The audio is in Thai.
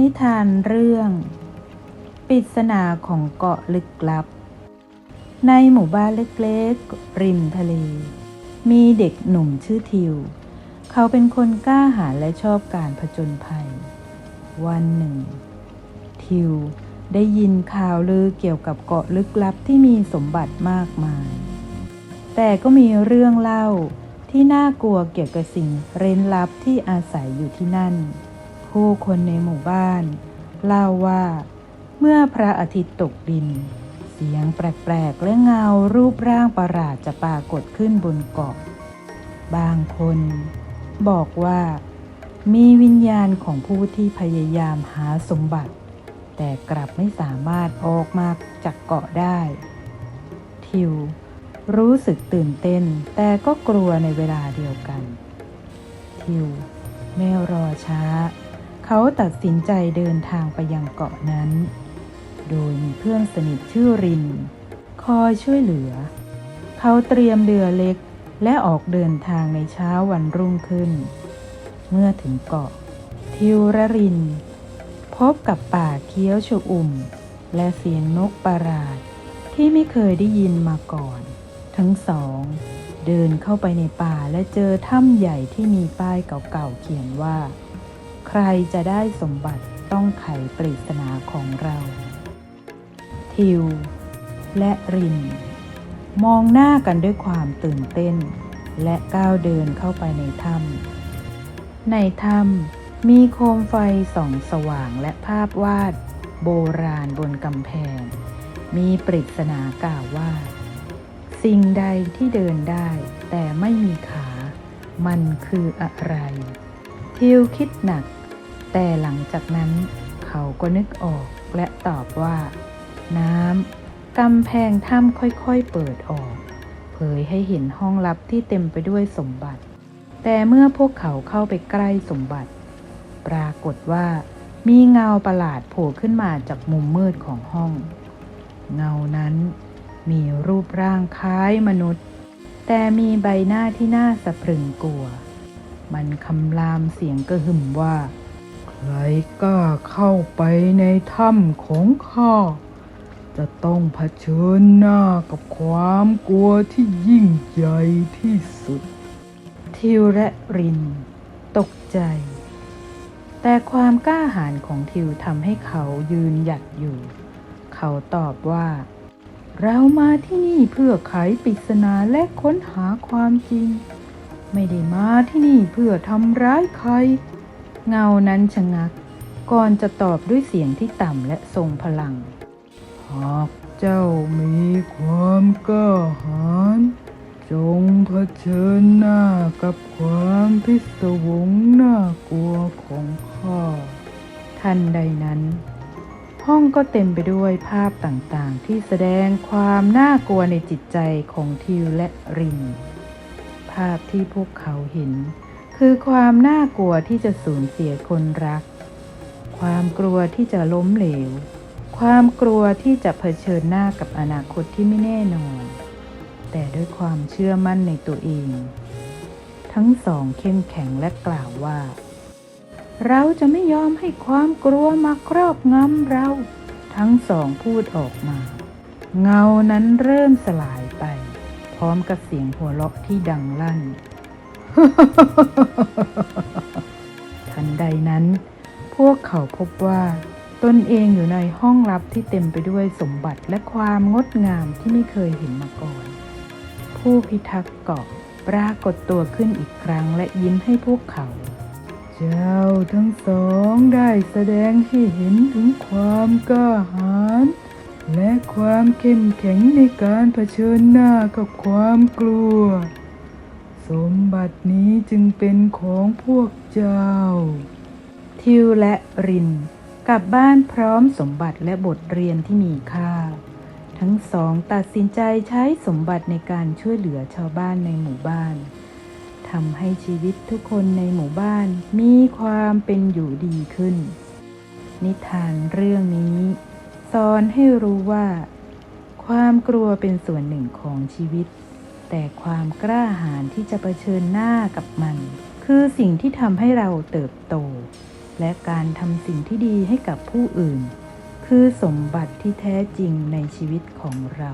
นิทานเรื่อง ปริศนาของเกาะลึกลับ ในหมู่บ้านเล็กๆ ริมทะเล มีเด็กหนุ่มชื่อทิว เขาเป็นคนกล้าหาญและชอบการผจญภัย วันหนึ่ง ทิวได้ยินข่าวลือเกี่ยวกับเกาะลึกลับที่มีสมบัติมากมาย แต่ก็มีเรื่องเล่าที่น่ากลัวเกี่ยวกับสิ่งเร้นลับที่อาศัยอยู่ที่นั่น ผู้คนในหมู่บ้าน เล่าว่า เมื่อพระอาทิตย์ตกดิน เสียงแปลกๆและเงารูปร่างประหลาดจะปรากฏขึ้นบนเกาะ บางคน บอกว่า มีวิญญาณของผู้ที่พยายามหาสมบัติ แต่กลับไม่สามารถออกมาจากเกาะได้ ทิวรู้สึกตื่นเต้น แต่ก็กลัวในเวลาเดียวกัน ทิวไม่รอช้า เขาตัดสินใจเดินทางไปยังเกาะนั้น โดยมีเพื่อนสนิทชื่อริน คอยช่วยเหลือ เขาเตรียมเรือเล็กและออกเดินทางในเช้าวันรุ่งขึ้น เมื่อถึงเกาะ ทิวและริน พบกับป่าเคี้ยวชอุ่ม และเสียงนกประหลาดที่ไม่เคยได้ยินมาก่อน ทั้งสอง เดินเข้าไปในป่าและเจอถ้ำใหญ่ที่มีป้ายเก่าๆเขียนว่า ใครจะได้สมบัติต้องไขปริศนาของเรา ทิว และริน มองหน้ากันด้วยความตื่นเต้น และก้าวเดินเข้าไปในถ้ำในถ้ำมีโคมไฟส่องสว่างและภาพวาด โบราณบนกำแพง มีปริศนากล่าวว่า สิ่งใดที่เดินได้ แต่ไม่มีขา มันคืออะไร ทิวคิดหนัก แต่หลังจากนั้นเขาก็นึกออกและตอบว่า น้ำกำแพงถ้ำค่อยๆเปิดออก เผยให้เห็นห้องลับที่เต็มไปด้วยสมบัติ แต่เมื่อพวกเขาเข้าไปใกล้สมบัติ ปรากฏว่า มีเงาประหลาดโผล่ขึ้นมาจากมุมมืดของห้อง เงานั้นมีรูปร่างคล้ายมนุษย์ แต่มีใบหน้าที่น่าสะพรึงกลัว มันคำรามเสียงกระหึ่มว่า ใครกล้าเข้าไปในถ้ำของข้า จะต้องเผชิญหน้ากับความกลัวที่ยิ่งใหญ่ที่สุด ทิวและริน ตกใจ แต่ความกล้าหาญของทิวทำให้เขายืนหยัดอยู่ เขาตอบว่า เรามาที่นี่เพื่อไขปริศนาและค้นหาความจริง ไม่ได้มาที่นี่เพื่อทำร้ายใคร เงานั้นชะงัก ก่อนจะตอบด้วยเสียงที่ต่ำและทรงพลัง หากเจ้ามีความกล้าหาญจงเผชิญหน้ากับความพิศวงน่ากลัวของข้า ทันใดนั้น ห้องก็เต็มไปด้วยภาพต่างๆ ที่แสดงความน่ากลัวในจิตใจของทิวและริน ภาพที่พวกเขาเห็น คือความน่ากลัวที่จะสูญเสียคนรัก ความกลัวที่จะล้มเหลว ความกลัวที่จะเผชิญหน้ากับอนาคตที่ไม่แน่นอน แต่ด้วยความเชื่อมั่นในตัวเอง ทั้งสองเข้มแข็งและกล่าวว่า เราจะไม่ยอมให้ความกลัวมาครอบงำเรา ทั้งสองพูดออกมา เงานั้นเริ่มสลายไป พร้อมกับเสียงหัวเราะที่ดังลั่น ทันใดนั้น พวกเขาพบว่าตนเองอยู่ในห้องลับที่เต็มไปด้วยสมบัติและความงดงามที่ไม่เคยเห็นมาก่อน ผู้พิทักษ์เกาะปรากฏตัวขึ้นอีกครั้งและยิ้มให้พวกเขา เจ้าทั้งสองได้แสดงให้เห็นถึงความกล้าหาญและความเข้มแข็งในการเผชิญหน้ากับความกลัว สมบัตินี้จึงเป็นของพวกเจ้า ทิวและรินกลับบ้านพร้อมสมบัติและบทเรียนที่มีค่า ทั้งสองตัดสินใจใช้สมบัติในการช่วยเหลือชาวบ้านในหมู่บ้านทำให้ชีวิตทุกคนในหมู่บ้านมีความเป็นอยู่ดีขึ้น นิทานเรื่องนี้สอนให้รู้ว่า ความกลัวเป็นส่วนหนึ่งของชีวิต แต่ความกล้าหาญที่จะเผชิญหน้ากับมัน คือสิ่งที่ทำให้เราเติบโต และการทำสิ่งที่ดีให้กับผู้อื่น คือสมบัติที่แท้จริงในชีวิตของเรา